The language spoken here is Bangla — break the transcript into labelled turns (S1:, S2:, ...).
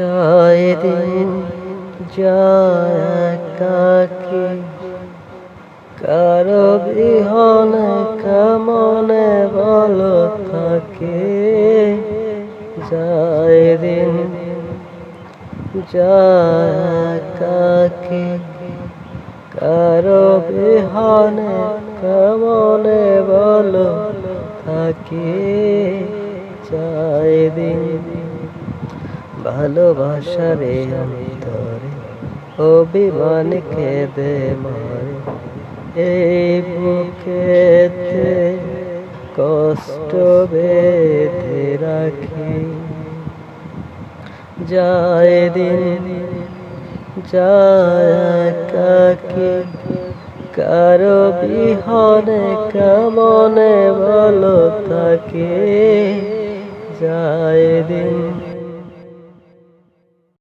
S1: যায় দিন যায় কাকে। কারও বিহনে কেমনে বলো থাকে। যায় দিন যায় কাকে। কারও বিহনে কেমনে বলো থাকে। যায় দিন ভালোবাসারে অন্তরে, অভিমান কেঁদে মারে। এই বুকেতে কষ্ট বেঁধে রাখি। যায় দিন, যায় কারও বিহনে কেমনে বলো তাকে যায় দিন